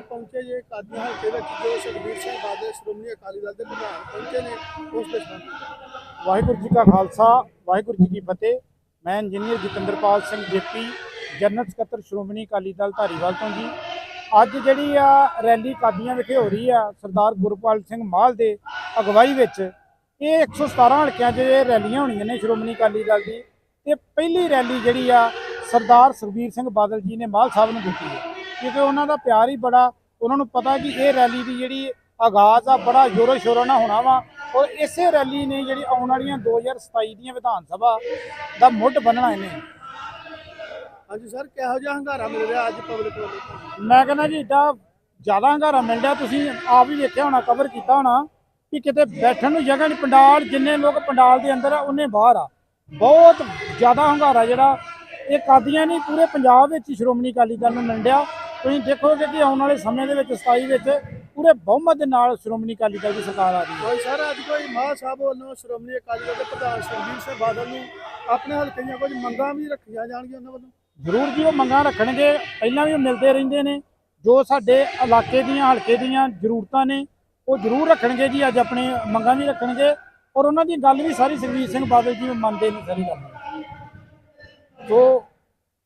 ਕਾਦੀਆਂ ਹਲਕੇ ਵਿੱਚ, ਜੋ ਸੁਖਬੀਰ ਸਿੰਘ ਬਾਦਲ, ਸ਼੍ਰੋਮਣੀ ਅਕਾਲੀ ਦਲ ਦੇ ਪ੍ਰਧਾਨ ਪਹੁੰਚੇ ਨੇ, ਉਸ ਦੇ ਸੰਬੰਧ ਵਾਹਿਗੁਰੂ ਜੀ ਕਾ ਖਾਲਸਾ, ਵਾਹਿਗੁਰੂ ਜੀ ਕੀ ਫਤਿਹ। ਮੈਂ engineer Jatinderpal Singh JP, general ਸਕੱਤਰ ਸ਼੍ਰੋਮਣੀ ਅਕਾਲੀ ਦਲ ਧਾਰੀਵਾਲ ਤੋਂ ਜੀ। ਅੱਜ ਜਿਹੜੀ ਆ ਰੈਲੀ ਕਾਦੀਆਂ ਵਿਖੇ ਹੋ ਰਹੀ ਆ, ਸਰਦਾਰ ਗੁਰਪਾਲ ਸਿੰਘ ਮਾਲ ਦੇ ਅਗਵਾਈ ਵਿੱਚ, ਇਹ 117 ਹਲਕਿਆਂ 'ਚ ਇਹ ਰੈਲੀਆਂ ਹੋਣੀਆਂ ਨੇ ਸ਼੍ਰੋਮਣੀ ਅਕਾਲੀ ਦਲ ਦੀ। ਤੇ ਪਹਿਲੀ ਰੈਲੀ ਜਿਹੜੀ ਆ, ਸਰਦਾਰ ਸੁਖਬੀਰ ਸਿੰਘ ਬਾਦਲ ਜੀ ਨੇ ਮਾਲ ਸਾਹਿਬ ਨੂੰ ਦਿੱਤੀ ਹੈ। ਕਿਉਂਕਿ ਉਹਨਾਂ ਦਾ ਪਿਆਰ ਹੀ ਬੜਾ ਉਹਨਾਂ ਨੂੰ ਪਤਾ ਕਿ ਇਹ ਰੈਲੀ ਦੀ ਜਿਹੜੀ ਆਗਾਜ਼ ਆ ਬੜਾ ਜ਼ੋਰੋ ਸ਼ੋਰੋ ਨਾਲ ਹੋਣਾ ਵਾ। ਔਰ ਇਸੇ ਰੈਲੀ ਨੇ ਜਿਹੜੀ ਆਉਣ ਵਾਲੀਆਂ 2027 ਦੀਆਂ ਵਿਧਾਨ ਸਭਾ ਦਾ ਮੁੱਢ ਬੰਨਣਾ ਇਹਨੇ। ਹਾਂਜੀ ਸਰ ਕਿਹੋ ਜਿਹਾ ਹੰਗਾਰਾ ਮਿਲ ਰਿਹਾ ਅੱਜ ਪਬਲਿਕ ਵੱਲੋਂ ਮੈਂ ਕਹਿੰਦਾ ਜੀ ਏਡਾ ਜ਼ਿਆਦਾ ਹੰਗਾਰਾ ਮਿਲਦਾ ਤੁਸੀਂ ਆਪ ਹੀ ਵੇਖਿਆ ਹੋਣਾ ਕਵਰ ਕੀਤਾ ਹੋਣਾ ਕਿ ਕਿਤੇ ਬੈਠਣ ਨੂੰ ਜਗ੍ਹਾ ਨਹੀਂ। ਪੰਡਾਲ ਜਿੰਨੇ ਲੋਕ ਪੰਡਾਲ ਦੇ ਅੰਦਰ ਆ ਉਹਨੇ ਬਾਹਰ ਆ। ਬਹੁਤ ਜ਼ਿਆਦਾ ਹੰਗਾਰਾ ਜਿਹੜਾ ਇਹ ਕਾਦੀਆਂ ਨਹੀਂ ਪੂਰੇ ਪੰਜਾਬ ਵਿੱਚ ਸ਼੍ਰੋਮਣੀ ਅਕਾਲੀ ਦਲ ਨੂੰ ਮਿਲਦਿਆ ਤੁਸੀਂ ਦੇਖੋਗੇ ਕਿ ਆਉਣ ਵਾਲੇ ਸਮੇਂ ਦੇ ਵਿੱਚ 27 ਵਿੱਚ ਪੂਰੇ ਬਹੁਮਤ ਦੇ ਨਾਲ ਸ਼੍ਰੋਮਣੀ ਅਕਾਲੀ ਦਲ ਦੀ ਸਰਕਾਰ ਆ ਰਹੀ ਹੈ। ਕੋਈ ਸਰ ਅੱਜ ਕੋਈ ਮਾਹ ਸਾਹਿਬ ਵੱਲੋਂ ਸ਼੍ਰੋਮਣੀ ਅਕਾਲੀ ਦਲ ਦੇ ਪ੍ਰਧਾਨ ਸੁਖਬੀਰ ਸਿੰਘ ਬਾਦਲ ਨੂੰ ਆਪਣੇ ਹਲਕੇ ਦੀਆਂ ਕੁਝ ਮੰਗਾਂ ਵੀ ਰੱਖੀਆਂ ਜਾਣਗੀਆਂ ਉਹਨਾਂ ਵੱਲੋਂ? ਜ਼ਰੂਰ ਜੀ ਉਹ ਮੰਗਾਂ ਰੱਖਣਗੇ। ਪਹਿਲਾਂ ਵੀ ਉਹ ਮਿਲਦੇ ਰਹਿੰਦੇ ਨੇ। ਜੋ ਸਾਡੇ ਇਲਾਕੇ ਦੀਆਂ ਹਲਕੇ ਦੀਆਂ ਜ਼ਰੂਰਤਾਂ ਨੇ ਉਹ ਜ਼ਰੂਰ ਰੱਖਣਗੇ ਜੀ। ਅੱਜ ਆਪਣੇ ਮੰਗਾਂ ਵੀ ਰੱਖਣਗੇ। ਔਰ ਉਹਨਾਂ ਦੀ ਗੱਲ ਵੀ ਸਾਰੀ ਸੁਖਬੀਰ ਸਿੰਘ ਬਾਦਲ ਜੀ ਮੰਨਦੇ ਨੇ ਸਾਰੀ ਗੱਲ। ਸੋ